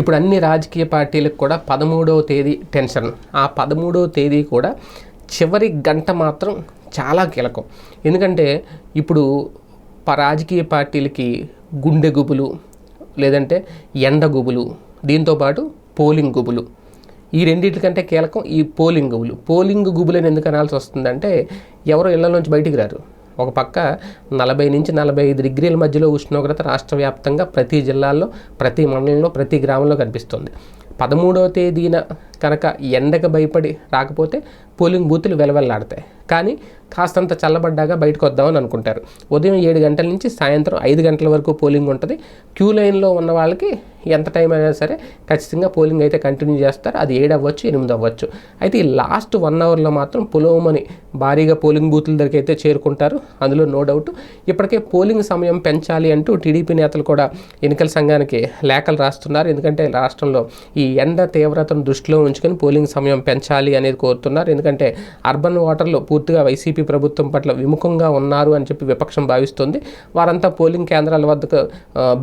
ఇప్పుడు అన్ని రాజకీయ పార్టీలకు కూడా పదమూడవ తేదీ టెన్షన్. ఆ పదమూడవ తేదీ కూడా చివరి గంట మాత్రం చాలా కీలకం. ఎందుకంటే ఇప్పుడు ప రాజకీయ పార్టీలకి గుండె గుబులు లేదంటే ఎండ గుబులు దీంతోపాటు పోలింగ్ గుబులు. ఈ రెండింటికంటే కీలకం ఈ పోలింగ్ గుబులు. పోలింగ్ గుబులని ఎందుకు అనాల్సి వస్తుందంటే ఎవరు ఇళ్ళ నుంచి బయటికి రారు. ఒక పక్క నలభై నుంచి నలభై ఐదు డిగ్రీల మధ్యలో ఉష్ణోగ్రత రాష్ట్ర వ్యాప్తంగా ప్రతి జిల్లాల్లో ప్రతి మండలంలో ప్రతి గ్రామంలో కనిపిస్తుంది. పదమూడవ తేదీన కనుక ఎండకు భయపడి రాకపోతే పోలింగ్ బూతులు వెలవెల్లాడతాయి. కానీ కాస్తంత చల్లబడ్డాగా బయటకు వద్దామని అనుకుంటారు. ఉదయం ఏడు గంటల నుంచి సాయంత్రం ఐదు గంటల వరకు పోలింగ్ ఉంటుంది. క్యూ లైన్లో ఉన్న వాళ్ళకి ఎంత టైం అయినా సరే ఖచ్చితంగా పోలింగ్ అయితే కంటిన్యూ చేస్తారు. అది ఏడు అవ్వచ్చు ఎనిమిది అవ్వచ్చు. అయితే ఈ లాస్ట్ వన్ అవర్లో మాత్రం పులోమని భారీగా పోలింగ్ బూతుల దగ్గరికి అయితే చేరుకుంటారు. అందులో నో డౌట్. ఇప్పటికే పోలింగ్ సమయం పెంచాలి అంటూ టీడీపీ నేతలు కూడా ఎన్నికల సంఘానికి లేఖలు రాస్తున్నారు. ఎందుకంటే రాష్ట్రంలో ఈ ఎండ తీవ్రతను దృష్టిలో ఉంచుకొని పోలింగ్ సమయం పెంచాలి అనేది కోరుతున్నారు. ఎందుకంటే అర్బన్ ఓటర్లు పూర్తిగా వైసీపీ ప్రభుత్వం పట్ల విముఖంగా ఉన్నారు అని చెప్పి విపక్షం భావిస్తుంది. వారంతా పోలింగ్ కేంద్రాల వద్దకు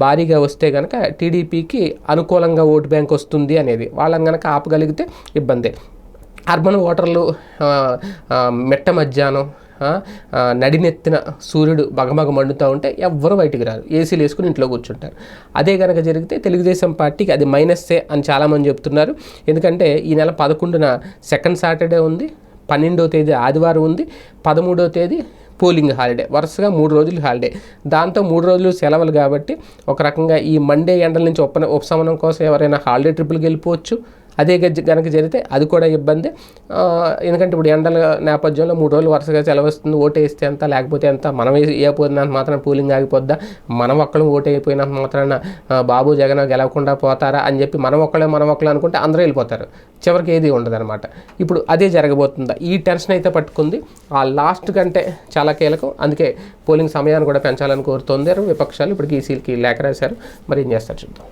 భారీగా వస్తే కనుక టీడీపీకి అనుకూలంగా ఓటు బ్యాంక్ వస్తుంది అనేది. వాళ్ళని కనుక ఆపగలిగితే ఇబ్బంది. అర్బన్ ఓటర్లు మెట్ట మధ్యాహ్నం నడినెత్తిన సూర్యుడు భగమగ మండుతూ ఉంటే ఎవ్వరు బయటికి రారు. ఏసీలు వేసుకుని ఇంట్లో కూర్చుంటారు. అదే కనుక జరిగితే తెలుగుదేశం పార్టీకి అది మైనస్సే అని చాలామంది చెప్తున్నారు. ఎందుకంటే ఈ నెల పదకొండున సెకండ్ సాటర్డే ఉంది పన్నెండో తేదీ ఆదివారం ఉంది పదమూడో తేదీ పోలింగ్ హాలిడే వరుసగా మూడు రోజులు హాలిడే దాంతో మూడు రోజులు సెలవులు కాబట్టి ఒక రకంగా ఈ మండే ఎండల నుంచి ఉప ఉపశమనం కోసం ఎవరైనా హాలిడే ట్రిప్పులకు వెళ్ళిపోవచ్చు. అదే కనుక గనక జరిగితే అది కూడా ఇబ్బంది. ఎందుకంటే ఇప్పుడు ఎండల నేపథ్యంలో మూడు రోజులు వరుసగా సెలవుస్తుంది ఓటేస్తే వేస్తే ఎంత లేకపోతే ఎంత? మనం వేయకపోయినంత మాత్రం పోలింగ్ ఆగిపోద్దా? మనం ఒక్కళ్ళు ఓటు అయిపోయినంత మాత్రాన బాబు జగన్ గెలవకుండా పోతారా అని చెప్పి మనం ఒక్కళ్ళే మనం ఒక్కళ్ళు అనుకుంటే అందరూ వెళ్ళిపోతారు. చివరికి ఏది ఉండదు ఇప్పుడు అదే జరగబోతుందా? ఈ టెన్షన్ అయితే పట్టుకుంది. ఆ లాస్ట్ కంటే చాలా కీలకం. అందుకే పోలింగ్ సమయాన్ని కూడా పెంచాలని కోరుతోంది. విపక్షాలు ఇప్పటికి ఈసీలకి లేఖ రాశారు. మరి ఏం చేస్తారు చూద్దాం.